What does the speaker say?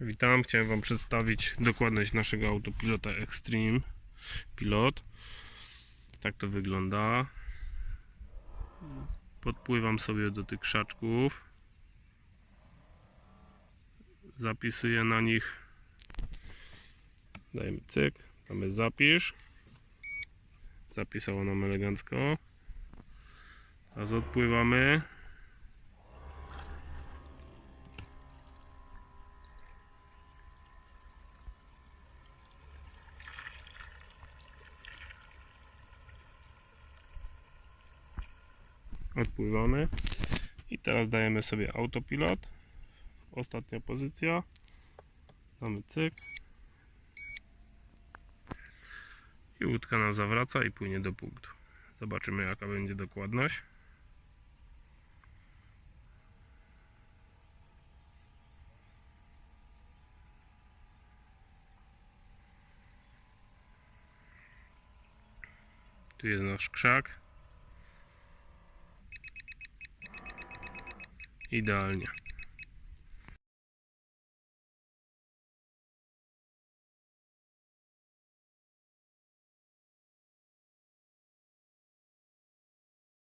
Witam, chciałem Wam przedstawić dokładność naszego autopilota Extreme Pilot. Tak to wygląda. Podpływam sobie do tych krzaczków. Zapisuję na nich. Dajemy cyk, damy zapisz. Zapisało nam elegancko. Teraz odpływamy. Odpływamy. I teraz dajemy sobie autopilot. Ostatnia pozycja. Damy cyk. I łódka nam zawraca i płynie do punktu. Zobaczymy jaka będzie dokładność. Tu jest nasz krzak. Idealnie.